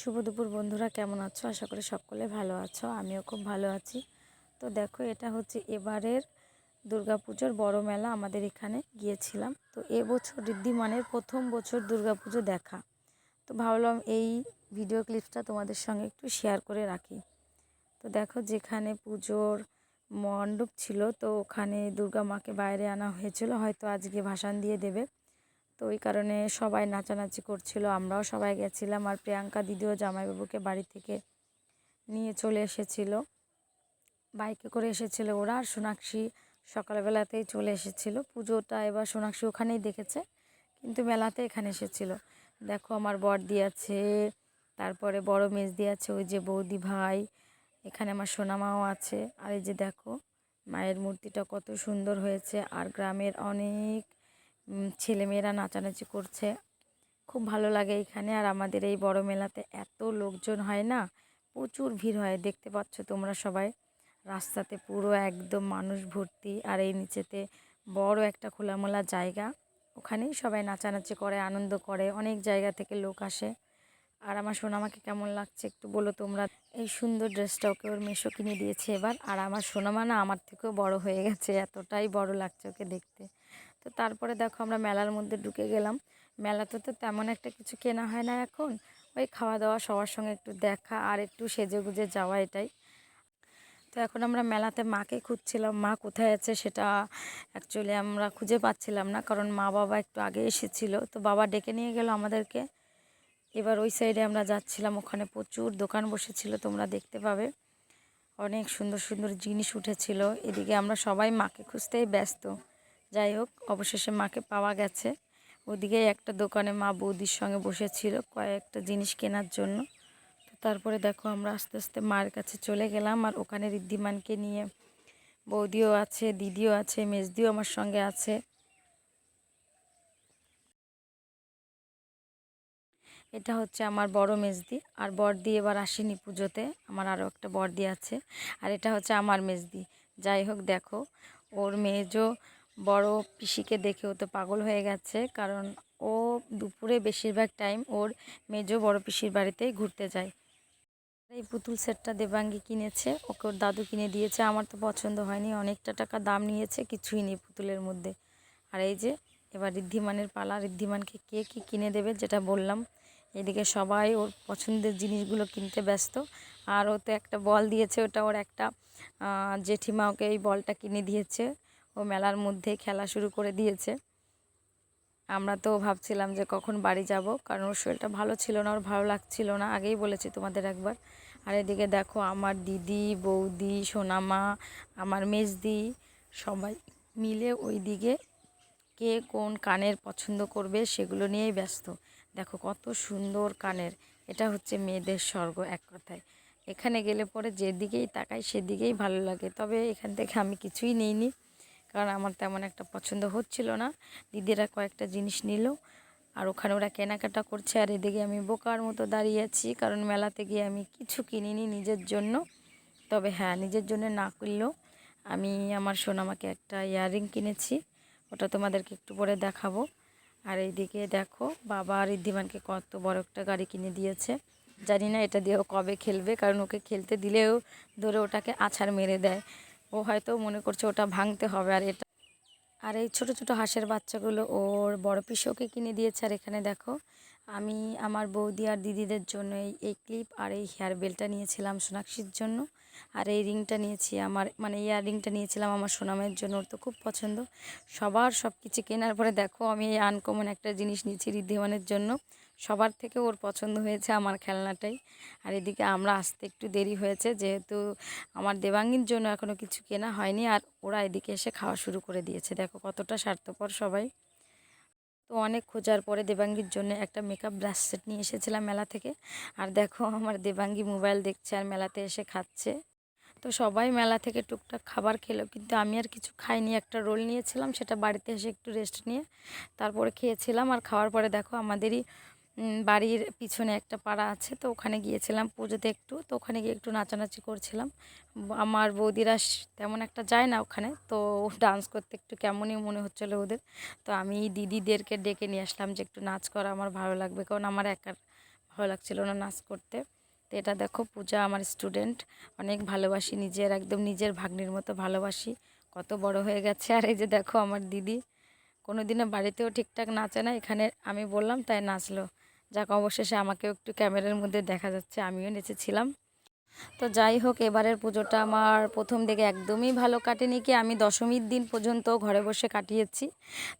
শুভ দুপুর বন্ধুরা, কেমন আছো? আশা করি সকলে ভালো আছো, আমিও খুব ভালো আছি। তো দেখো, এটা হচ্ছে এবারের দুর্গাপুজোর বড় মেলা, আমাদের এখানে গিয়েছিলাম। তো এবছর ঋদ্ধিমানের প্রথম বছর দুর্গাপুজো দেখা। তো ভাবলাম এই ভিডিও ক্লিপসটা তোমাদের সঙ্গে একটু শেয়ার করে রাখি। তো দেখো, যেখানে পুজোর মণ্ডপ ছিল, তো ওখানে দুর্গা মাকে বাইরে আনা হয়েছিল, হয়তো আজকে ভাসান দিয়ে দেবে। তো ওই কারণে সবাই নাচানাচি করছিল, আমরাও সবাই গেছিলাম আর প্রিয়াঙ্কা দিদিও জামাইবাবুকে বাড়ি থেকে নিয়ে চলে এসেছিল। বাইকে করে এসেছিল ওরা আর সোনাক্ষী সকালবেলাতেই চলে এসেছিল। পুজোটা এবার সোনাক্ষী ওখানেই দেখেছে, কিন্তু মেলাতে এখানে এসেছিল। দেখো আমার বড়দি আছে, তারপরে বড় মেজদি আছে, ওই যে বৌদি ভাই, এখানে আমার সোনামাও আছে। আর এই যে দেখো, মায়ের মূর্তিটা কত সুন্দর হয়েছে। আর গ্রামের অনেক ছেলেমেয়েরা নাচানাচি করছে। খুব ভালো লাগে এইখানে আর আমাদের এই বড় মেলাতে এত লোকজন হয় না, প্রচুর ভিড় হয়, দেখতে পাচ্ছ তোমরা সবাই। রাস্তাতে পুরো একদম মানুষ ভর্তি, আর এই নিচেতে বড় একটা খোলামেলা জায়গা। ওখানেই সবাই নাচানাচি করে, আনন্দ করে, অনেক জায়গা থেকে লোক আসে। আর আমার সোনামাকে কেমন লাগছে একটু বলো তোমরা। এই সুন্দর ড্রেসটা ওকে ওর মেশো কিনে দিয়েছে এবার। আর আমার সোনামা না আমার থেকেও বড় হয়ে গেছে, এতটাই বড় লাগছে ওকে দেখতে। তো তারপরে দেখো আমরা মেলার মধ্যে ঢুকে গেলাম। মেলাতে তো তেমন একটা কিছু কেনা হয় না এখন। ওই খাওয়া দাওয়া, সবার সঙ্গে একটু দেখা আর একটু সেজে গুজে যাওয়া এটাই। তো এখন আমরা মেলাতে মাকে খুঁজছিলাম, মা কোথায় আছে সেটা অ্যাকচুয়ালি আমরা খুঁজে পাচ্ছিলাম না কারণ মা বাবা একটু আগে এসেছিল। তো বাবা ডেকে নিয়ে গেল আমাদেরকে। এবার ওই সাইডে আমরা যাচ্ছিলাম, ওখানে প্রচুর দোকান বসেছিল, তোমরা দেখতে পাবে। অনেক সুন্দর সুন্দর জিনিস উঠেছিল। এদিকে আমরা সবাই মাকে খুঁজতেই ব্যস্ত। যাই হোক, অবশেষে মাকে পাওয়া গেছে। ওদিকে একটা দোকানে মা বৌদির সঙ্গে বসেছিল কয়েকটা জিনিস কেনার জন্য। তো তারপরে দেখো আমরা আস্তে আস্তে মায়ের কাছে চলে গেলাম আর ওখানে ঋদ্ধিমানকে নিয়ে বৌদিও আছে, দিদিও আছে, মেজদিও আমার সঙ্গে আছে। এটা হচ্ছে আমার বড় মেজদি আর বড়দি এবার আসেনি পুজোতে, আমার আরও একটা বড়দি আছে। আর এটা হচ্ছে আমার মেজদি। যাই হোক দেখো, ওর মেজও বড় পিসিকে দেখে ও তো পাগল হয়ে গেছে, কারণ ও দুপুরে বেশিরভাগ টাইম ওর মেজো বড় পিসির বাড়িতেই ঘুরতে যায়। এই পুতুল সেটটা দেবাঙ্গি কিনেছে, ওকে ওর দাদু কিনে দিয়েছে, আমার তো পছন্দ হয়নি, অনেকটা টাকা দাম নিয়েছে, কিছুই নেই পুতুলের মধ্যে। আর এই যে, এবার ঋদ্ধিমানের পালা, ঋদ্ধিমানকে কে কী কিনে দেবে যেটা বললাম, এদিকে সবাই ওর পছন্দের জিনিসগুলো কিনতে ব্যস্ত, আর ও তো একটা বল দিয়েছে, ওটা ওর একটা জেঠিমা ওকে এই বলটা কিনে দিয়েছে ও মেলার মধ্যে খেলা শুরু করে দিয়েছে। আমরা তো ভাবছিলাম যে কখন বাড়ি যাব, কারণ ওর শরীরটা ভালো ছিল না, ওর ভালো লাগছিল না, আগেই বলেছি তোমাদের একবার। আর এদিকে দেখো আমার দিদি, বৌদি, সোনামা, আমার মেজদি, সবাই মিলে ওই দিকে কে কোন কানের পছন্দ করবে সেগুলো নিয়েই ব্যস্ত। দেখো কত সুন্দর কানের, এটা হচ্ছে মেয়েদের স্বর্গ এক কথায়। এখানে গেলে পরে যেদিকেই তাকাই সেদিকেই ভালো লাগে, তবে এখান থেকে আমি কিছুই নিইনি। কারণ আমার তেমন একটা পছন্দ হচ্ছিল না। দিদিরা কয়েকটা জিনিস নিল, আর ওখানে ওরা কেনাকাটা করছে, আর এদিকে আমি বোকার মতো দাঁড়িয়ে আছি, কারণ মেলাতে গিয়ে আমি কিছু কিনিনি নিজের জন্য। তবে হ্যাঁ নিজের জন্য না করলেও আমি আমার সোনামাকে একটা ইয়াররিং কিনেছি, ওটা তোমাদেরকে একটু পরে দেখাবো। আর এইদিকে দেখো, বাবা ঋদ্ধিমানকে কত বড় একটা গাড়ি কিনে দিয়েছে। জানি না এটা দিয়েও কবে খেলবে, কারণ ওকে খেলতে দিলেও ধরে ওটাকে আছাড় মেরে দেয়। ও হয়তো মনে করছে ওটা ভাঙতে হবে আর এটা। আর এই ছোট ছোট হাঁসের বাচ্চাগুলো ওর বড় পিসোকে কিনে দিয়েছে আর এখানে দেখো আমি আমার বৌদি আর দিদিদের জন্য এই এই ক্লিপ আর এই হেয়ার বেলটা নিয়েছিলাম সোনাক্ষীর জন্য। আর এই রিংটা নিয়েছি আমার মানে ইয়ার রিংটা নিয়েছিলাম আমার সোনামের জন্য, ওর তো খুব পছন্দ। সবার সব কিছু কেনার পরে দেখো, আমি এই আনকমন একটা জিনিস নিয়েছি রিদ্ধিমানের জন্য। সবার থেকে ওর পছন্দ হয়েছে আমার খেলনাটাই। আর এদিকে আমরা আসতে একটু দেরি হয়েছে, যেহেতু আমার দেবাঙ্গীর জন্য এখনও কিছু কেনা হয়নি, আর ওরা এদিকে এসে খাওয়া শুরু করে দিয়েছে। দেখো কতটা স্বার্থপর সবাই। তো অনেক খোঁজার পরে দেবাঙ্গীর জন্য একটা মেকআপ ব্রাশ সেট নিয়ে এসেছিলাম মেলা থেকে। আর দেখো আমার দেবাঙ্গী মোবাইল দেখছে আর মেলাতে এসে খাচ্ছে। তো সবাই মেলা থেকে টুকটাক খাবার খেলো, কিন্তু আমি আর কিছু খাইনি। একটা রোল নিয়েছিলাম, সেটা বাড়িতে এসে একটু রেস্ট নিয়ে তারপরে খেয়েছিলাম। আর খাওয়ার পরে দেখো আমাদেরই বাড়ির পিছনে একটা পাড়া আছে, তো ওখানে গিয়েছিলাম পুজোতে একটু, তো ওখানে গিয়ে একটু নাচানাচি করছিলাম। আমার বৌদিরা তেমন একটা যায় না ওখানে, তো ডান্স করতে একটু কেমনই মনে হচ্ছিল ওদের। তো আমি দিদিদেরকে ডেকে নিয়ে আসলাম যে একটু নাচ করা, আমার ভালো লাগবে, কারণ আমার একার ভালো লাগছিল না নাচ করতে। তো এটা দেখো, পূজা আমার স্টুডেন্ট অনেক ভালোবাসি নিজের, একদম নিজের ভাগ্নির মতো ভালোবাসি। কত বড় হয়ে গেছে, আর এই যে দেখো আমার দিদি কোনো দিনও বাড়িতেও ঠিকঠাক নাচে না, এখানে আমি বললাম, তাই নাচলো। যাক, অবশেষে আমাকেও একটু ক্যামেরার মধ্যে দেখা যাচ্ছে, আমিও নেচেছিলাম। তো যাই হোক, এবারের পুজোটা আমার প্রথম দিকে একদমই ভালো কাটেনি কি, আমি দশমীর দিন পর্যন্ত ঘরে বসে কাটিয়েছি।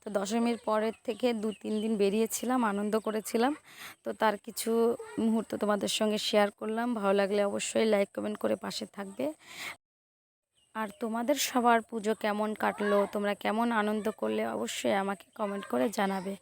তো দশমীর পরের থেকে দু, তিন দিন বেরিয়েছিলাম, আনন্দ করেছিলাম। তো তার কিছু মুহূর্ত তোমাদের সঙ্গে শেয়ার করলাম, ভালো লাগলে অবশ্যই লাইক কমেন্ট করে পাশে থাকবে। আর তোমাদের সবার পুজো কেমন কাটলো? তোমরা কেমন আনন্দ করলে? অবশ্যই আমাকে কমেন্ট করে জানাবে।